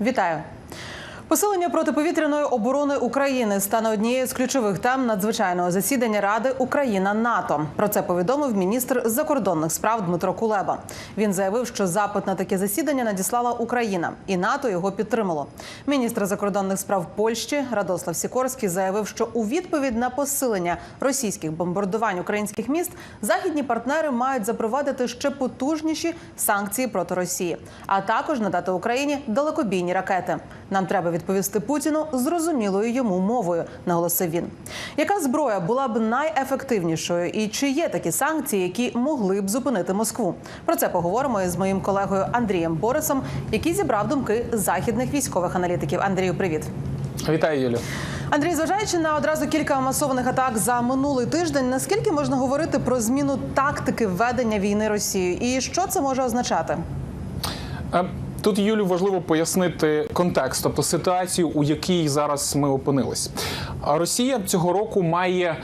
Вітаю. Посилення протиповітряної оборони України стане однією з ключових тем надзвичайного засідання Ради Україна НАТО. Про це повідомив міністр закордонних справ Дмитро Кулеба. Він заявив, що запит на таке засідання надіслала Україна, і НАТО його підтримало. Міністр закордонних справ Польщі Радослав Сікорський заявив, що у відповідь на посилення російських бомбардувань українських міст західні партнери мають запровадити ще потужніші санкції проти Росії, а також надати Україні далекобійні ракети. Нам треба відповісти Путіну зрозумілою йому мовою, наголосив він. Яка зброя була б найефективнішою, і чи є такі санкції, які могли б зупинити Москву? Про це поговоримо із моїм колегою Андрієм Борисом, який зібрав думки західних військових аналітиків. Андрію, привіт. Вітаю, Юлю. Андрій, зважаючи на одразу кілька масованих атак за минулий тиждень, наскільки можна говорити про зміну тактики ведення війни Росією, і що це може означати? Е, Тут Юлю важливо пояснити контекст, тобто ситуацію, у якій зараз ми опинились. Росія цього року має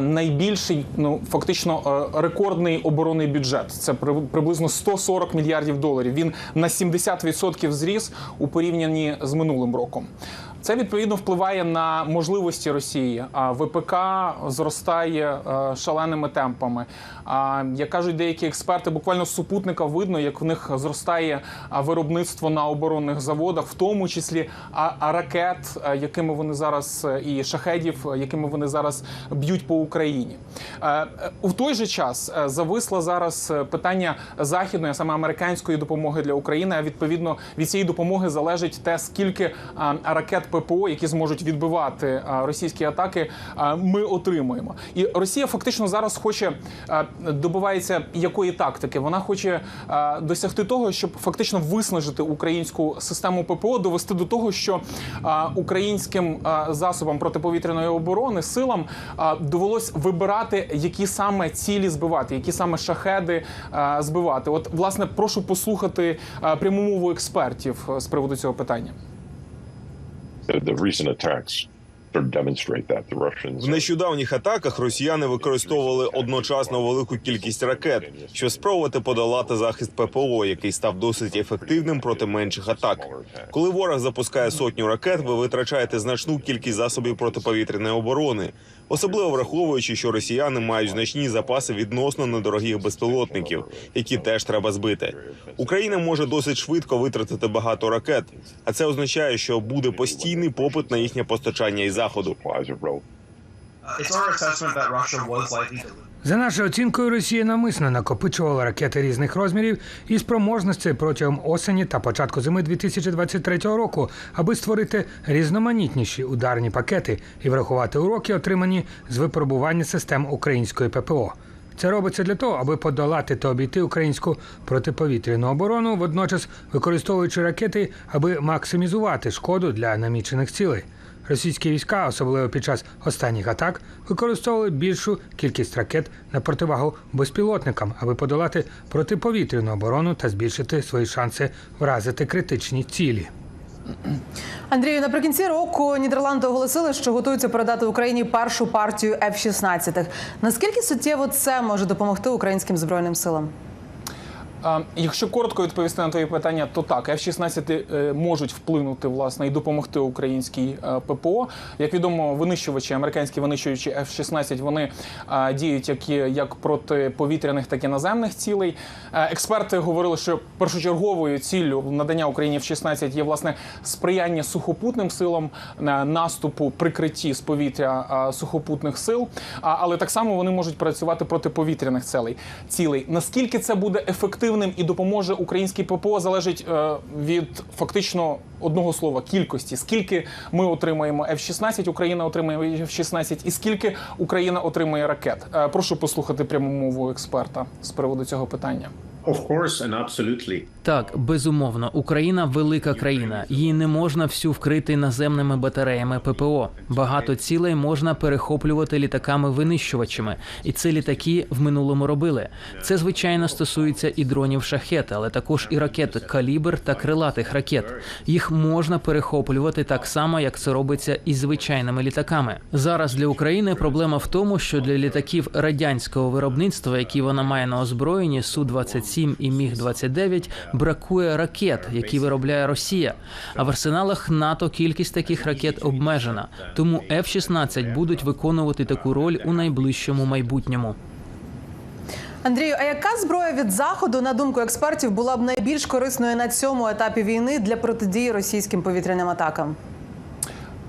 найбільший, ну фактично е, рекордний оборонний бюджет. Це при- приблизно 140 мільярдів доларів. Він на 70% зріс у порівнянні з минулим роком. Це відповідно впливає на можливості Росії. А ВПК зростає е, шаленими темпами. А як кажуть деякі експерти, буквально з супутника видно, як в них зростає виробництво на оборонних заводах, в тому числі ракет, якими вони зараз е, і шахедів, е, якими вони зараз б'ють по Україні. Е, е, У той же час е, зависло зараз е, питання західної, саме американської допомоги для України. А відповідно від цієї допомоги залежить те, скільки ракет ППО, які зможуть відбивати російські атаки, ми отримуємо. І Росія фактично зараз хоче добивається якої тактики? Вона хоче досягти того, щоб фактично виснажити українську систему ППО, довести до того, що українським засобам протиповітряної оборони силам довелось вибирати, які саме цілі збивати, які саме шахеди збивати. От, власне, прошу послухати пряму мову експертів з приводу цього питання. The, the recent attacks. В нещодавніх атаках росіяни використовували одночасно велику кількість ракет, щоб спробувати подолати захист ППО, який став досить ефективним проти менших атак. Коли ворог запускає сотню ракет, ви витрачаєте значну кількість засобів протиповітряної оборони, особливо враховуючи, що росіяни мають значні запаси відносно недорогих безпілотників, які теж треба збити. Україна може досить швидко витратити багато ракет, а це означає, що буде постійний попит на їхнє постачання із заходу. За нашою оцінкою, Росія намисно накопичувала ракети різних розмірів і спроможностей протягом осені та початку зими 2023 року, аби створити різноманітніші ударні пакети і врахувати уроки, отримані з випробування систем української ППО. Це робиться для того, аби подолати та обійти українську протиповітряну оборону, водночас використовуючи ракети, аби максимізувати шкоду для намічених цілей. Російські війська, особливо під час останніх атак, використовували більшу кількість ракет на противагу безпілотникам, аби подолати протиповітряну оборону та збільшити свої шанси вразити критичні цілі. Андрію, наприкінці року Нідерланди оголосили, що готуються передати Україні першу партію F-16. Наскільки суттєво це може допомогти українським збройним силам? Якщо коротко відповісти на твої питання, то так, F-16 е, можуть вплинути власне і допомогти українській е, ППО. Як відомо, винищувачі, американські винищувачі F-16, вони е, діють як, як проти повітряних, так і наземних цілей. Експерти говорили, що першочерговою ціллю надання Україні F-16 є власне сприяння сухопутним силам наступу прикритті з повітря сухопутних сил. Але так само вони можуть працювати проти повітряних цілей. Наскільки це буде ефективним і допоможе українській ППО, залежить е, від фактично одного слова кількості. Скільки ми отримаємо F-16, Україна отримає F-16, і скільки Україна отримає ракет. Е, Прошу послухати пряму мову експерта з приводу цього питання. Of course. Так, безумовно, Україна велика країна. Її не можна всю вкрити наземними батареями ППО. Багато цілей можна перехоплювати літаками-винищувачами, і це літаки в минулому робили. Це звичайно стосується і дронів шахет, але також і ракет калібр та крилатих ракет. Їх можна перехоплювати так само, як це робиться із звичайними літаками. Зараз для України проблема в тому, що для літаків радянського виробництва, які вона має на озброєнні, су 27 М7 і Міг 29 бракує ракет, які виробляє Росія. А в арсеналах НАТО кількість таких ракет обмежена. Тому F-16 будуть виконувати таку роль у найближчому майбутньому. Андрію, а яка зброя від заходу, на думку експертів, була б найбільш корисною на цьому етапі війни для протидії російським повітряним атакам?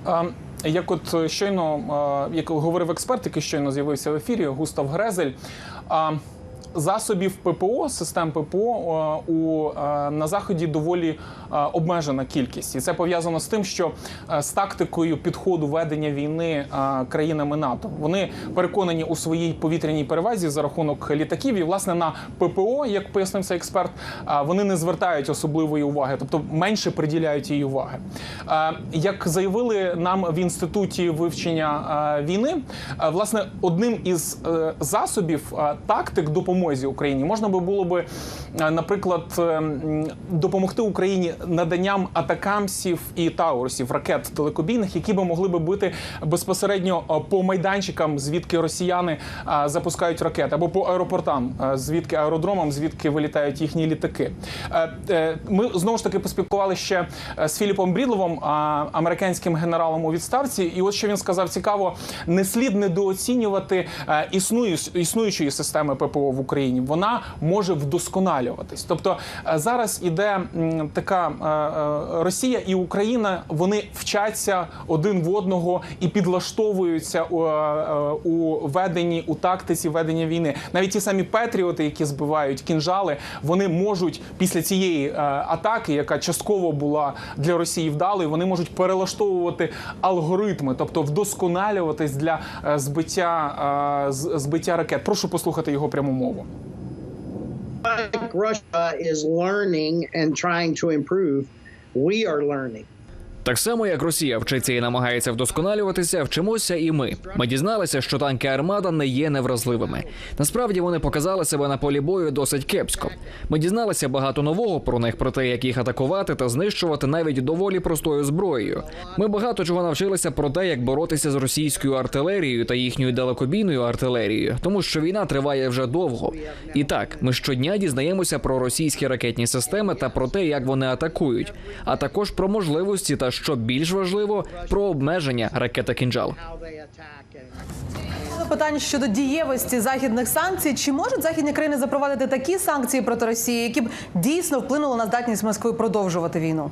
А, Як от щойно, як говорив експерт, який щойно з'явився в ефірі, Густав Грезель. Засобів ППО, систем ППО у на заході доволі обмежена кількість, і це пов'язано з тим, що з тактикою підходу ведення війни країнами НАТО вони переконані у своїй повітряній перевазі за рахунок літаків. І власне на ППО, як пояснив цей експерт, вони не звертають особливої уваги, тобто менше приділяють їй уваги. Як заявили нам в інституті вивчення війни, власне, одним із е, засобів тактик допомоги Україні можна би було би, наприклад, е, допомогти Україні наданням атакамсів і таурусів, ракет телекобійних, які би могли би бити безпосередньо по майданчикам, звідки росіяни запускають ракети, або по аеропортам, звідки аеродромам, звідки вилітають їхні літаки. Е, е, Ми знову ж таки поспілкували ще е, з Філіпом Брідловим, американським генералом у відставці. І от що він сказав цікаво: не слід недооцінювати е, існуючої системи ППО в Україні. Вона може вдосконалюватись. Тобто е, зараз іде така е, е, Росія і Україна, вони вчаться один в одного і підлаштовуються у, у веденні у тактиці ведення війни. Навіть ті самі Петріоти, які збивають кінжали, вони можуть після цієї атаки, яка частково була для Росії вдалою, вони можуть перелаштовувати алгоритми, тобто вдосконалюватись для збиття, збиття ракет. Прошу послухати його пряму мову. Like Russia is learning and trying to improve, we are learning. Так само, як Росія вчиться і намагається вдосконалюватися, вчимося і ми. Ми дізналися, що танки Армада не є невразливими. Насправді вони показали себе на полі бою досить кепсько. Ми дізналися багато нового про них, про те, як їх атакувати та знищувати навіть доволі простою зброєю. Ми багато чого навчилися про те, як боротися з російською артилерією та їхньою далекобійною артилерією, тому що війна триває вже довго. І так, ми щодня дізнаємося про російські ракетні системи та про те, як вони атакують, а також про можливості та що більш важливо, про обмеження ракета кінжал. Питання щодо дієвості західних санкцій. Чи можуть західні країни запровадити такі санкції проти Росії, які б дійсно вплинули на здатність Москви продовжувати війну?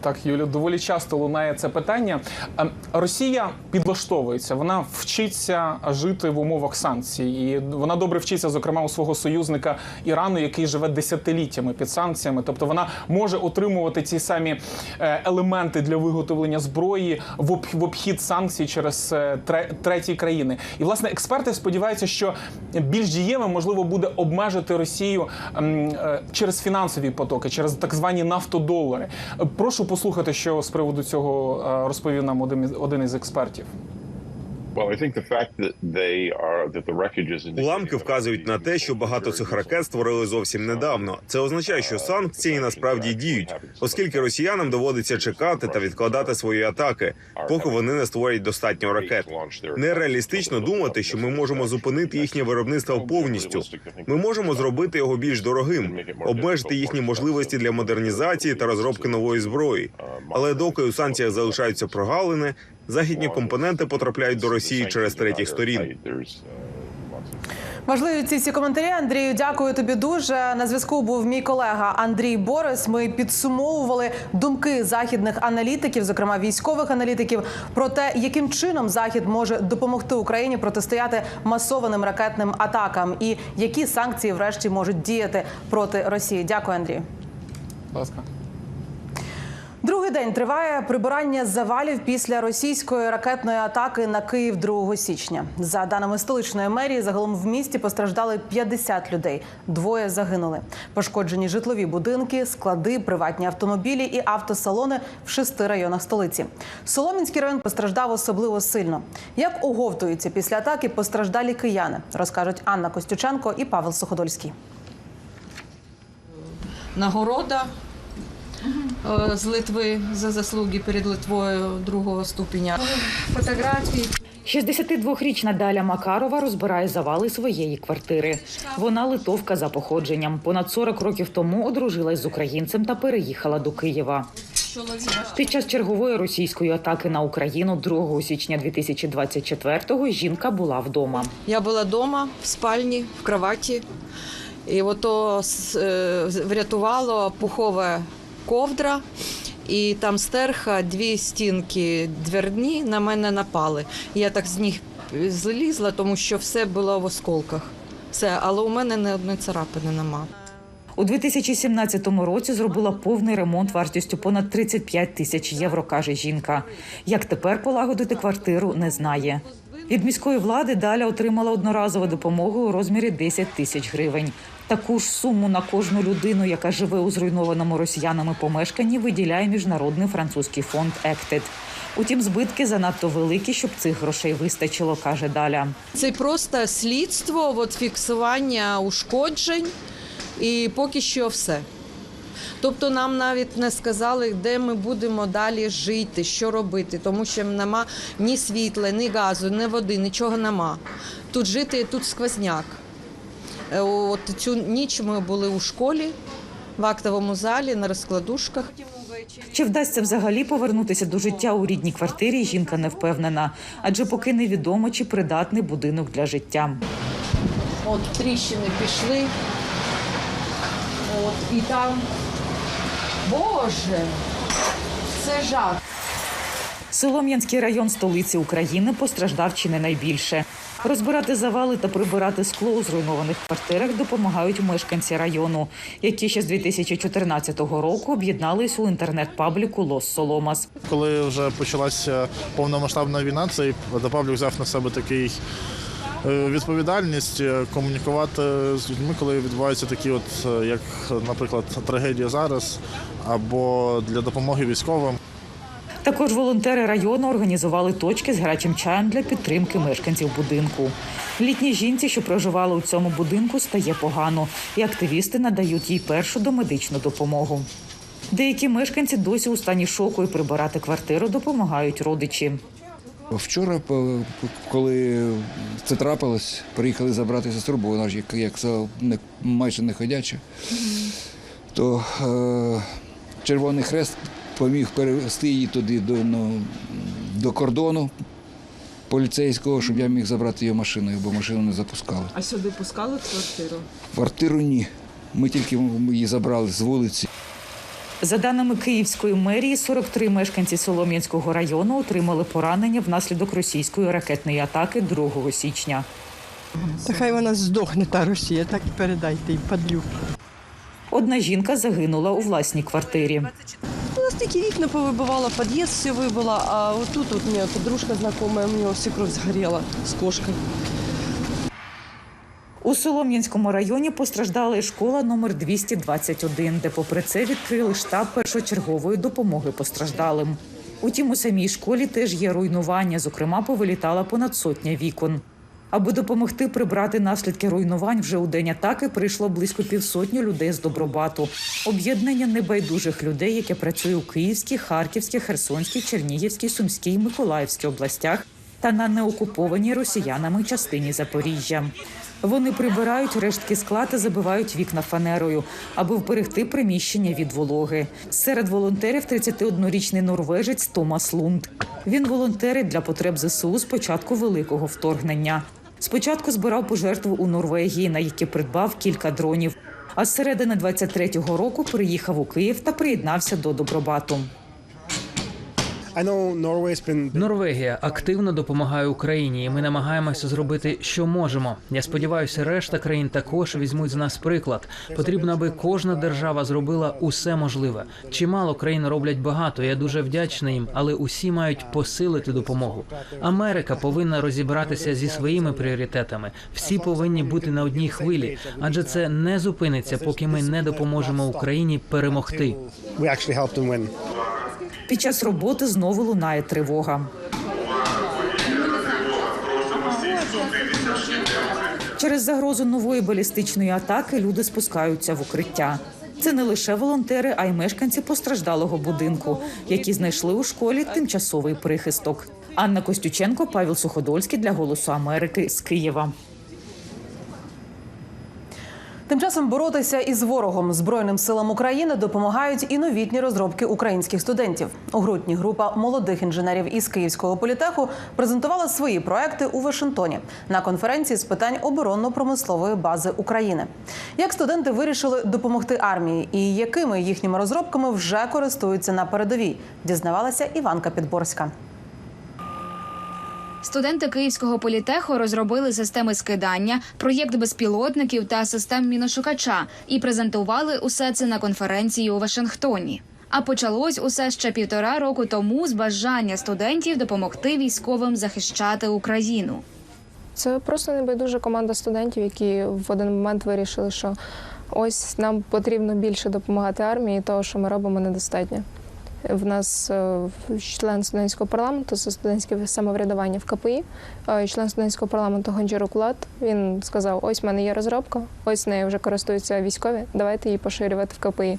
Так, Юлю, доволі часто лунає це питання. Ем, Росія підлаштовується, вона вчиться жити в умовах санкцій, і вона добре вчиться, зокрема, у свого союзника Ірану, який живе десятиліттями під санкціями. Тобто вона може отримувати ці самі е, елементи для виготовлення зброї в об- обхід санкцій через е, треті країни. І власне експерти сподіваються, що більш дієвим можливо буде обмежити Росію ем, е, через фінансові потоки, через так звані нафтодолари. Е, Прошу послухати, що з приводу цього е, розповів нам один один із експертів. Уламки вказують на те, що багато цих ракет створили зовсім недавно. Це означає, що санкції насправді діють, оскільки росіянам доводиться чекати та відкладати свої атаки, поки вони не створять достатньо ракет. Нереалістично думати, що ми можемо зупинити їхнє виробництво повністю. Ми можемо зробити його більш дорогим, обмежити їхні можливості для модернізації та розробки нової зброї. Але доки у санкціях залишаються прогалини, західні компоненти потрапляють до Росії через третіх сторін. Важливі ці всі коментарі. Андрію, дякую тобі дуже. На зв'язку був мій колега Андрій Борис. Ми підсумовували думки західних аналітиків, зокрема військових аналітиків, про те, яким чином захід може допомогти Україні протистояти масованим ракетним атакам, і які санкції, врешті, можуть діяти проти Росії. Дякую, Андрію. Будь ласка. Другий день триває прибирання завалів після російської ракетної атаки на Київ 2 січня. За даними столичної мерії, загалом в місті постраждали 50 людей. Двоє загинули. Пошкоджені житлові будинки, склади, приватні автомобілі і автосалони в шести районах столиці. Соломінський район постраждав особливо сильно. Як оговтуються після атаки постраждалі кияни, розкажуть Анна Костюченко і Павел Суходольський. нагорода з Литви за заслуги перед Литвою другого ступеня. Фотографії. 62-річна Даля Макарова розбирає завали своєї квартири. Вона литовка за походженням. Понад 40 років тому одружилась з українцем та переїхала до Києва. Під час чергової російської атаки на Україну 2 січня 2024-го жінка була вдома. Я була вдома в спальні, в кроваті, і ото е, врятувало пухова ковдра. І там стерха, дві стінки дверні на мене напали. Я так з них злізла, тому що все було в осколках. Все, але у мене не одної царапини нема. У 2017 році зробила повний ремонт вартістю понад 35 тисяч євро, каже жінка. Як тепер полагодити квартиру, не знає. Від міської влади Даля отримала одноразову допомогу у розмірі 10 тисяч гривень. Таку ж суму на кожну людину, яка живе у зруйнованому росіянами помешканні, виділяє міжнародний французький фонд «Ектед». Утім, збитки занадто великі, щоб цих грошей вистачило, каже Даля. Це просто слідство, от фіксування ушкоджень, і поки що все. Тобто нам навіть не сказали, де ми будемо далі жити, що робити, тому що нема ні світла, ні газу, ні води, нічого нема. Тут жити, тут сквозняк. Е, От цю ніч ми були у школі, в актовому залі, на розкладушках. Чи вдасться взагалі повернутися до життя у рідній квартирі? Жінка не впевнена, адже поки невідомо, чи придатний будинок для життя. От тріщини пішли. От і там. Боже, це жах. Солом'янський район столиці України постраждав чи не найбільше. Розбирати завали та прибирати скло у зруйнованих квартирах допомагають мешканці району, які ще з 2014 року об'єднались у інтернет-пабліку Лос Соломас. Коли вже почалася повномасштабна війна, цей Паблік взяв на себе такий е, відповідальність е, комунікувати з людьми, коли відбуваються такі, от е, як, наприклад, трагедія зараз, або для допомоги військовим. Також волонтери району організували точки з гарячим чаєм для підтримки мешканців будинку. Літній жінці, що проживала у цьому будинку, стає погано, і активісти надають їй першу домедичну допомогу. Деякі мешканці досі у стані шоку і прибирати квартиру допомагають родичі. Вчора, коли це трапилось, приїхали забрати сестру, бо вона ж як, як майже не ходяча, то е, Червоний Хрест поміг перевести її туди до, ну, до кордону поліцейського, щоб я міг забрати її машиною, бо машину не запускали. А сюди пускали квартиру? Квартиру ні. Ми тільки її забрали з вулиці. За даними Київської мерії, 43 мешканці Солом'янського району отримали поранення внаслідок російської ракетної атаки 2 січня. Та хай вона здохне, та Росія, так і передайте їй падлюк. Одна жінка загинула у власній квартирі. Такі вікна повибивала, під'їзд все вибила, а отут от мене подружка знакома, у нього свекровь згоріла з кошкою. У Солом'янському районі постраждала і школа номер 221, де попри це відкрили штаб першочергової допомоги постраждалим. Утім, у самій школі теж є руйнування. Зокрема, повилітала понад сотня вікон. Аби допомогти прибрати наслідки руйнувань, вже у день атаки прийшло близько півсотні людей з Добробату. Об'єднання небайдужих людей, яке працює у Київській, Харківській, Херсонській, Чернігівській, Сумській, Миколаївській областях та на неокупованій росіянами частині Запоріжжя. Вони прибирають рештки скла та забивають вікна фанерою, аби вберегти приміщення від вологи. Серед волонтерів 31-річний норвежець Томас Лунд. Він волонтерить для потреб ЗСУ з початку великого вторгнення. Спочатку збирав пожертви у Норвегії, на які придбав кілька дронів. А з середини 23-го року приїхав у Київ та приєднався до Добробату. Норвегія активно допомагає Україні, і ми намагаємося зробити, що можемо. Я сподіваюся, решта країн також візьмуть з нас приклад. Потрібно, аби кожна держава зробила усе можливе. Чимало країн роблять багато. Я дуже вдячний їм, але усі мають посилити допомогу. Америка повинна розібратися зі своїми пріоритетами. Всі повинні бути на одній хвилі, адже це не зупиниться, поки ми не допоможемо Україні перемогти. Під час роботи знову лунає тривога. Через загрозу нової балістичної атаки люди спускаються в укриття. Це не лише волонтери, а й мешканці постраждалого будинку, які знайшли у школі тимчасовий прихисток. Анна Костюченко, Павел Суходольський для Голосу Америки з Києва. Тим часом боротися із ворогом збройним силам України допомагають і новітні розробки українських студентів. У грудні група молодих інженерів із Київського політеху презентувала свої проекти у Вашингтоні на конференції з питань оборонно-промислової бази України. Як студенти вирішили допомогти армії і якими їхніми розробками вже користуються на передовій, дізнавалася Іванка Підборська. Студенти Київського політеху розробили системи скидання, проєкт безпілотників та систем міношукача і презентували усе це на конференції у Вашингтоні. А почалось усе ще півтора року тому з бажання студентів допомогти військовим захищати Україну. Це просто небайдужа команда студентів, які в один момент вирішили, що ось нам потрібно більше допомагати армії, того, що ми робимо, недостатньо. В нас е, член студентського парламенту, це студентське самоврядування в КПІ, е, член студентського парламенту Гонджарук Лат. Він сказав: ось в мене є розробка, ось нею вже користуються військові. Давайте її поширювати в КПІ.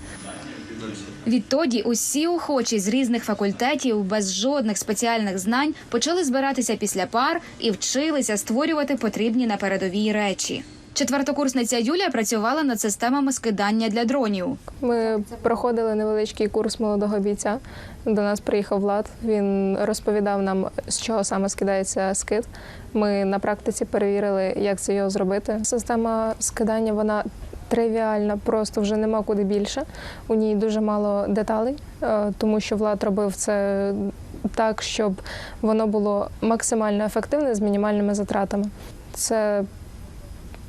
Відтоді усі охочі з різних факультетів без жодних спеціальних знань почали збиратися після пар і вчилися створювати потрібні на передовій речі. Четвертокурсниця Юлія працювала над системами скидання для дронів. Ми проходили невеличкий курс молодого бійця. До нас приїхав Влад. Він розповідав нам, з чого саме скидається скид. Ми на практиці перевірили, як це його зробити. Система скидання вона тривіальна, просто вже нема куди більше. У ній дуже мало деталей, е, тому що Влад робив це так, щоб воно було максимально ефективне з мінімальними затратами. Це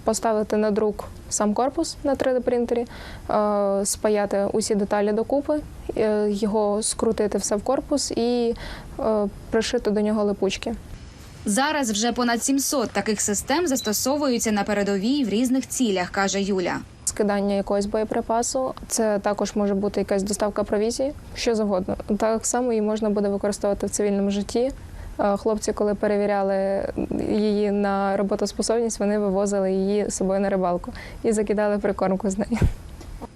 поставити на друк сам корпус на 3D-принтері, е, спаяти усі деталі докупи, е, його скрутити все в корпус і е, пришити до нього липучки. Зараз вже понад 700 таких систем застосовуються на передовій в різних цілях, каже Юля. Скидання якогось боєприпасу, це також може бути якась доставка провізії, що завгодно. Так само її можна буде використовувати в цивільному житті. Хлопці, коли перевіряли її на роботоспособність, вони вивозили її з собою на рибалку і закидали прикормку з нею.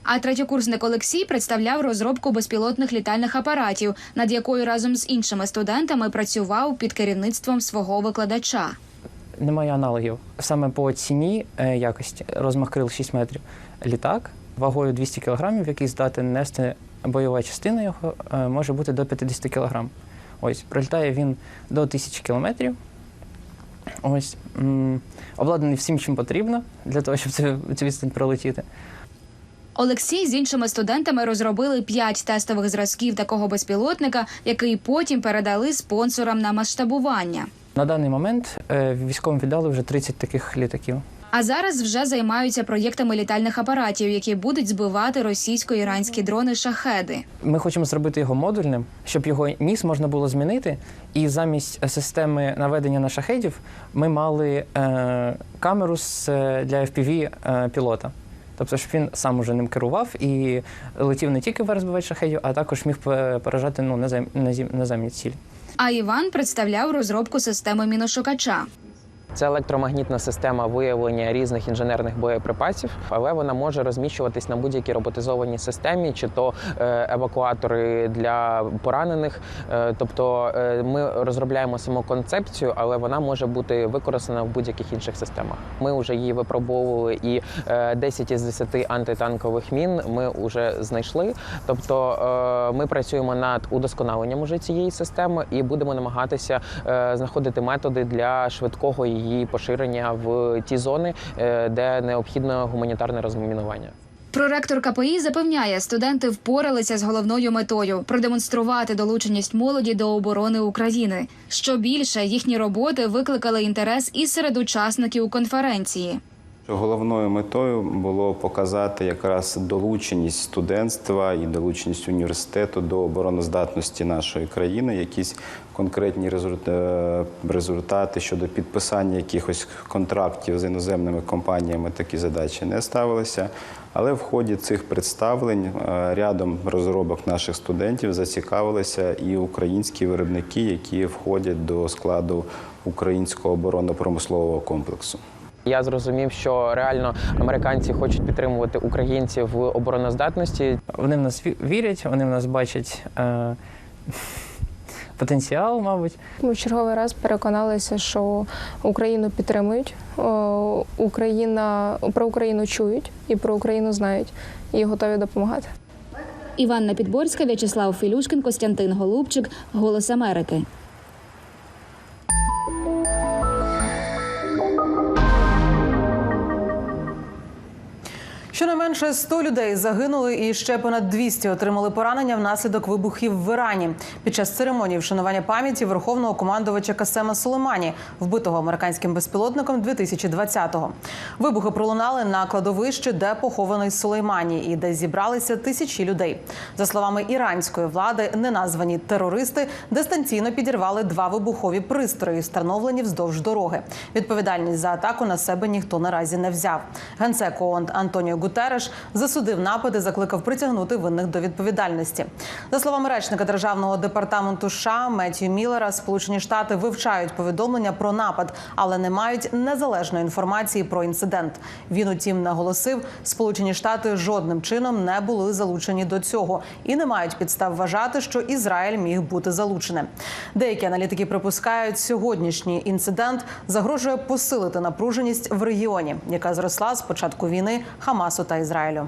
А третьокурсник Олексій представляв розробку безпілотних літальних апаратів, над якою разом з іншими студентами працював під керівництвом свого викладача. Немає аналогів. Саме по ціні е, якості розмах крил 6 метрів. Літак вагою 200 кг, який здатен нести бойова частина його, е, може бути до 50 кг. Ось, прилітає він до 1000 кілометрів. Ось, м, обладнаний всім, чим потрібно для того, щоб це, цю відстань пролетіти. Олексій з іншими студентами розробили п'ять тестових зразків такого безпілотника, який потім передали спонсорам на масштабування. На даний момент е, військовим віддали вже 30 таких літаків. А зараз вже займаються проєктами літальних апаратів, які будуть збивати російсько-іранські дрони шахеди. Ми хочемо зробити його модульним, щоб його ніс можна було змінити. І замість системи наведення на шахедів ми мали е, камеру з, е, для FPV е, пілота. Тобто, щоб він сам уже ним керував і летів не тільки вверх збивати шахедів, а також міг поражати ну, назем, назем- наземні цілі. А Іван представляв розробку системи міношукача. Це електромагнітна система виявлення різних інженерних боєприпасів, але вона може розміщуватись на будь-якій роботизованій системі, чи то е, евакуатори для поранених. Е, тобто е, ми розробляємо саму концепцію, але вона може бути використана в будь-яких інших системах. Ми вже її випробовували, і е, 10 із 10 антитанкових мін ми вже знайшли. Тобто ми працюємо над удосконаленням уже цієї системи і будемо намагатися знаходити методи для швидкого її поширення в ті зони, е, де необхідно гуманітарне розмінування. Проректор КПІ запевняє, студенти впоралися з головною метою продемонструвати долученість молоді до оборони України. Що більше, їхні роботи викликали інтерес і серед учасників конференції. Головною метою було показати якраз долученість студентства і долученість університету до обороноздатності нашої країни, якісь конкретні е, результати щодо підписання якихось контрактів з іноземними компаніями. Такі задачі не ставилися. Але в ході цих представлень е, рядом розробок наших студентів зацікавилися і українські виробники, які входять до складу українського оборонно-промислового комплексу. Я зрозумів, що реально американці хочуть підтримувати українців в обороноздатності. Вони в нас ві- вірять, вони в нас бачать е, потенціал, мабуть. Ми в черговий раз переконалися, що Україну підтримують, Україна про Україну чують і про Україну знають і готові допомагати. Іванна Підборська, В'ячеслав Філюшкін, Костянтин Голубчик, Голос Америки. Щонайменше 100 людей загинули і ще понад 200 отримали поранення внаслідок вибухів в Ірані під час церемонії вшанування пам'яті верховного командувача Касема Сулеймані, вбитого американським безпілотником 2020-го. Вибухи пролунали на кладовищі, де похований Сулеймані, і де зібралися тисячі людей. За словами іранської влади, неназвані терористи дистанційно підірвали два вибухові пристрої, встановлені вздовж дороги. Відповідальність за атаку на себе ніхто наразі не взяв. Генсек ООН Антоніо Гутереш засудив напади, закликав притягнути винних до відповідальності. За словами речника державного департаменту США Меттью Міллера, Сполучені Штати вивчають повідомлення про напад, але не мають незалежної інформації про інцидент. Він утім наголосив, Сполучені Штати жодним чином не були залучені до цього і не мають підстав вважати, що Ізраїль міг бути залученим. Деякі аналітики припускають, сьогоднішній інцидент загрожує посилити напруженість в регіоні, яка зросла з початку війни Хамасу та Ізраїлю.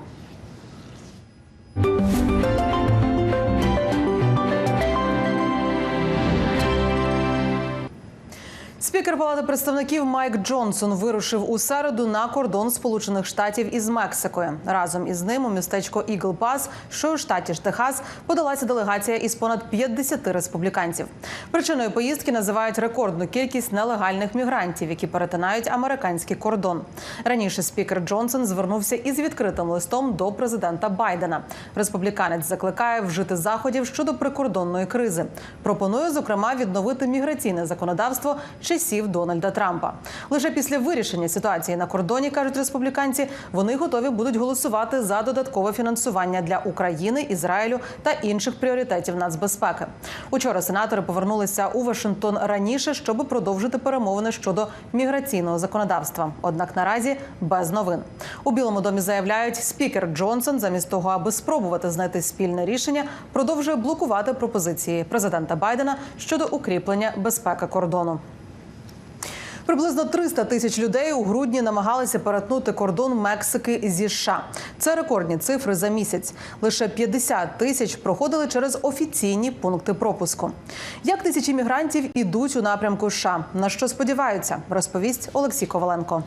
Спікер Палати представників Майк Джонсон вирушив у середу на кордон Сполучених Штатів із Мексикою. Разом із ним у містечко Ігл Пас, що у штаті ж Техас, подалася делегація із понад 50 республіканців. Причиною поїздки називають рекордну кількість нелегальних мігрантів, які перетинають американський кордон. Раніше спікер Джонсон звернувся із відкритим листом до президента Байдена. Республіканець закликає вжити заходів щодо прикордонної кризи. Пропонує зокрема відновити міграційне законодавство часів Дональда Трампа. Лише після вирішення ситуації на кордоні кажуть республіканці, вони готові будуть голосувати за додаткове фінансування для України, Ізраїлю та інших пріоритетів нацбезпеки. Учора сенатори повернулися у Вашингтон раніше, щоб продовжити перемовини щодо міграційного законодавства. Однак наразі без новин у Білому домі заявляють, спікер Джонсон, замість того, аби спробувати знайти спільне рішення, продовжує блокувати пропозиції президента Байдена щодо укріплення безпеки кордону. Приблизно 300 тисяч людей у грудні намагалися перетнути кордон Мексики зі США. Це рекордні цифри за місяць. Лише 50 тисяч проходили через офіційні пункти пропуску. Як тисячі мігрантів ідуть у напрямку США? На що сподіваються, розповість Олексій Коваленко.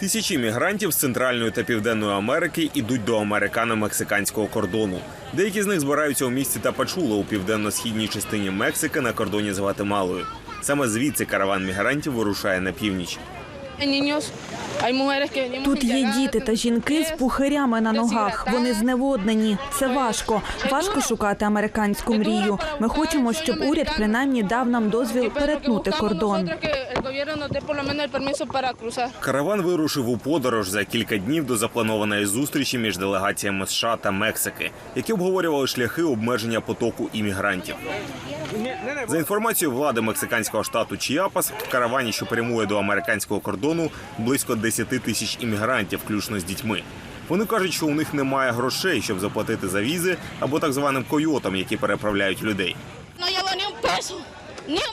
Тисячі мігрантів з Центральної та Південної Америки ідуть до американо-мексиканського кордону. Деякі з них збираються у місті Тапачула у південно-східній частині Мексики на кордоні з Гватемалою. Саме звідси караван мігрантів вирушає на північ. Тут є діти та жінки з пухирями на ногах. Вони зневоднені. Це важко. Важко шукати американську мрію. Ми хочемо, щоб уряд принаймні дав нам дозвіл перетнути кордон. Караван вирушив у подорож за кілька днів до запланованої зустрічі між делегаціями США та Мексики, які обговорювали шляхи обмеження потоку іммігрантів. За інформацією влади мексиканського штату Чіапас, в каравані, що прямує до американського кордону, близько 10 тисяч іммігрантів, включно з дітьми. Вони кажуть, що у них немає грошей, щоб заплатити за візи або так званим койотам, які переправляють людей.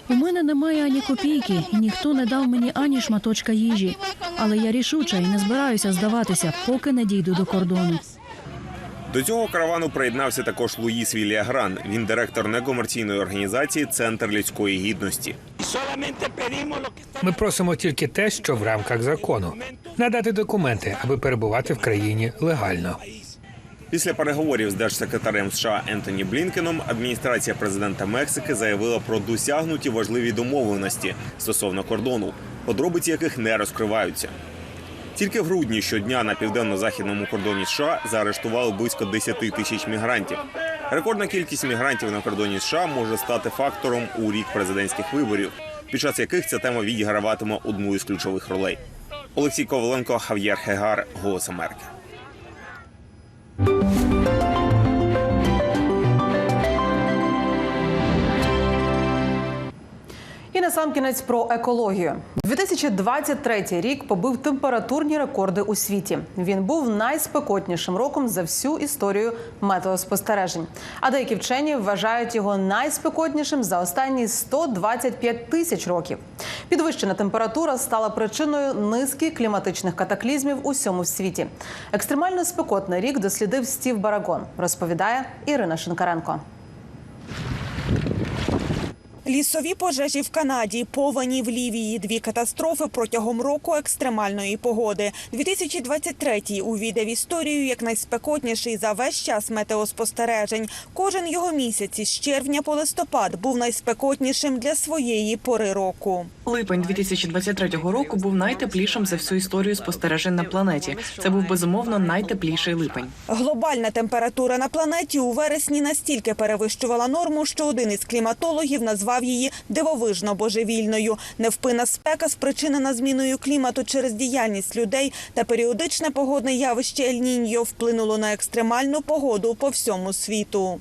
У мене немає ані копійки, і ніхто не дав мені ані шматочка їжі. Але я рішуча і не збираюся здаватися, поки не дійду до кордону. До цього каравану приєднався також Луїс Вільягран. Він директор некомерційної організації Центр людської гідності. Ми просимо тільки те, що в рамках закону надати документи, аби перебувати в країні легально. Після переговорів з держсекретарем США Ентоні Блінкеном адміністрація президента Мексики заявила про досягнуті важливі домовленості стосовно кордону, подробиці яких не розкриваються. Тільки в грудні щодня на південно-західному кордоні США заарештували близько 10 тисяч мігрантів. Рекордна кількість мігрантів на кордоні США може стати фактором у рік президентських виборів, під час яких ця тема відіграватиме одну із ключових ролей. Олексій Коваленко, Хав'єр Хегар, Голос Америки. Bye. І на насамкінець про екологію. 2023 рік побив температурні рекорди у світі. Він був найспекотнішим роком за всю історію метеоспостережень. А деякі вчені вважають його найспекотнішим за останні 125 тисяч років. Підвищена температура стала причиною низки кліматичних катаклізмів у всьому світі. Екстремально спекотний рік дослідив Стів Барагон. Розповідає Ірина Шинкаренко. Лісові пожежі в Канаді, повені в Лівії, дві катастрофи протягом року екстремальної погоди. 2023 увійде в історію як найспекотніший за весь час метеоспостережень. Кожен його місяць із червня по листопад був найспекотнішим для своєї пори року. Липень 2023 року був найтеплішим за всю історію спостережень на планеті. Це був безумовно найтепліший липень. Глобальна температура на планеті у вересні настільки перевищувала норму, що один із кліматологів назвав її дивовижно божевільною. Невпинна спека спричинена зміною клімату через діяльність людей та періодичне погодне явище Ель-Ніньо вплинуло на екстремальну погоду по всьому світу.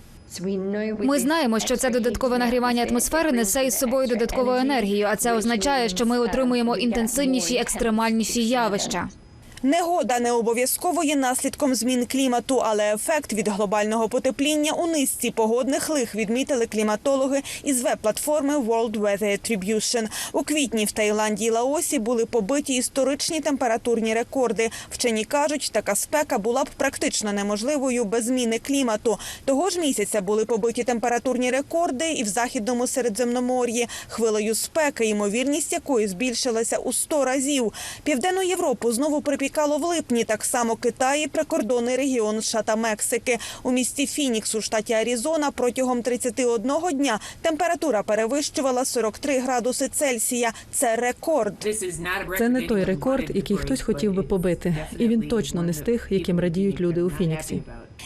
Ми знаємо, що це додаткове нагрівання атмосфери несе із собою додаткову енергію, а це означає, що ми отримуємо інтенсивніші екстремальніші явища. Негода не обов'язково є наслідком змін клімату, але ефект від глобального потепління у низці погодних лих відмітили кліматологи із веб-платформи World Weather Attribution. У квітні в Таїланді і Лаосі були побиті історичні температурні рекорди. Вчені кажуть, така спека була б практично неможливою без зміни клімату. Того ж місяця були побиті температурні рекорди і в західному Середземномор'ї. Хвилею спеки, ймовірність якої збільшилася у 100 разів. Південну Європу знову припікало в липні. Так само Китай і прикордонний регіон США та Мексики. У місті Фінікс у штаті Аризона протягом 31 дня температура перевищувала 43 градуси Цельсія. Це рекорд. Це не той рекорд, який хтось хотів би побити, і він точно не з тих, яким радіють люди у Фініксі.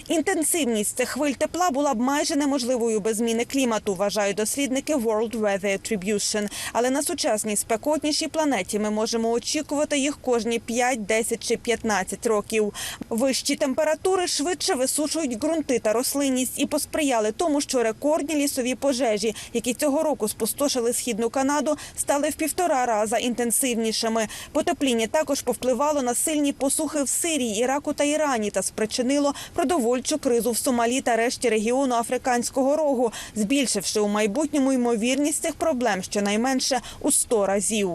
Інтенсивність цих хвиль тепла була б майже неможливою без зміни клімату, вважають дослідники World Weather Attribution. Але на сучасній спекотнішій планеті ми можемо очікувати їх кожні 5, 10 чи 15 років. Вищі температури швидше висушують ґрунти та рослинність і посприяли тому, що рекордні лісові пожежі, які цього року спустошили східну Канаду, стали в півтора раза інтенсивнішими. Потепління також повпливало на сильні посухи в Сирії, Іраку та Ірані та спричинило продовольчу кризу в Сомалі та решті регіону Африканського рогу, збільшивши у майбутньому ймовірність цих проблем щонайменше у 100 разів.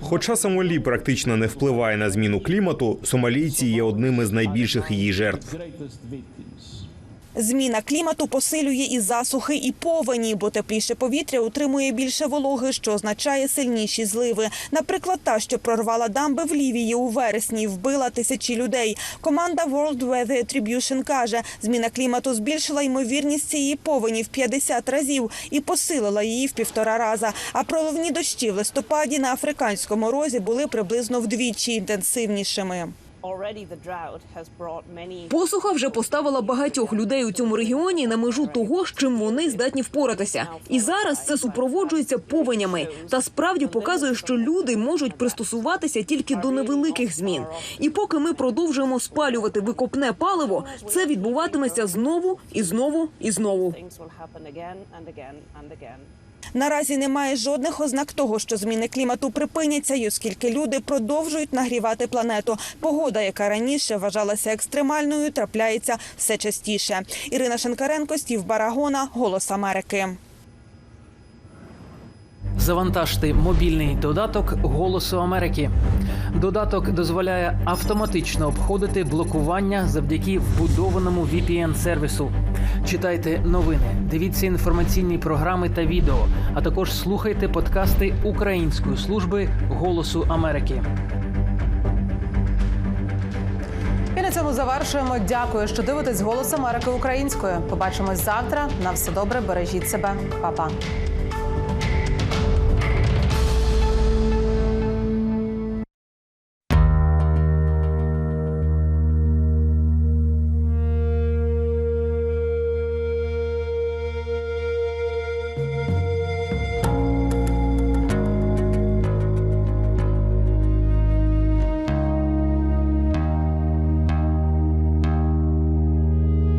Хоча Сомалі практично не впливає на зміну клімату, сомалійці є одним із найбільших її жертв. Зміна клімату посилює і засухи, і повені, бо тепліше повітря утримує більше вологи, що означає сильніші зливи. Наприклад, та, що прорвала дамби в Лівії у вересні, вбила тисячі людей. Команда World Weather Attribution каже, зміна клімату збільшила ймовірність цієї повені в 50 разів і посилила її в півтора раза. А проливні дощі в листопаді на африканському розі були приблизно вдвічі інтенсивнішими. Посуха вже поставила багатьох людей у цьому регіоні на межу того, з чим вони здатні впоратися. І зараз це супроводжується повенями та справді показує, що люди можуть пристосуватися тільки до невеликих змін. І поки ми продовжуємо спалювати викопне паливо, це відбуватиметься знову і знову і знову. Наразі немає жодних ознак того, що зміни клімату припиняться, і оскільки люди продовжують нагрівати планету. Погода, яка раніше вважалася екстремальною, трапляється все частіше. Ірина Шенкаренко, Стів Барагона, Голос Америки. Завантажте мобільний додаток Голосу Америки. Додаток дозволяє автоматично обходити блокування завдяки вбудованому VPN-сервісу. Читайте новини, дивіться інформаційні програми та відео, а також слухайте подкасти Української служби Голосу Америки. І на цьому завершуємо. Дякую, що дивитесь голос Америки українською. Побачимось завтра. На все добре, бережіть себе, Па-па.